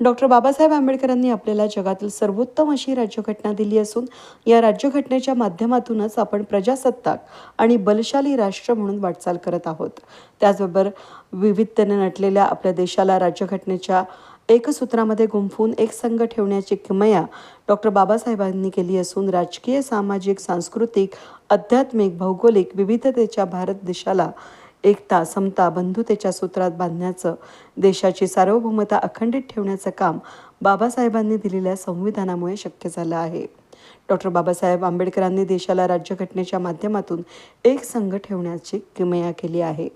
Doctor Babasaheb आंबेडकरांनी आपल्याला जगातील सर्वोत्तम अशी राज्यघटना दिली असून या राज्यघटनेच्या माध्यमातूनच आपण प्रजासत्ताक आणि बलशाली राष्ट्र म्हणून वाटचाल करत आहोत. त्याचबरोबर विविधतेने नटलेल्या आपल्या देशाला राज्यघटनेच्या एकसूत्रामध्ये गुंफून एक संघ ठेवण्याची किमया डॉक्टर बाबासाहेबांनी केली असून राजकीय सामाजिक सांस्कृतिक आध्यात्मिक भौगोलिक विविधतेच्या भारत देशाला एकता समता बंधुतेच्या सूत्रात बांधण्याचं देशाची सार्वभौमता अखंडित ठेवण्याचं काम बाबासाहेबांनी दिलेल्या संविधानामुळे शक्य झालं आहे. डॉक्टर बाबासाहेब आंबेडकरांनी देशाला राज्यघटनेच्या माध्यमातून एक संघ ठेवण्याची किमया केली आहे.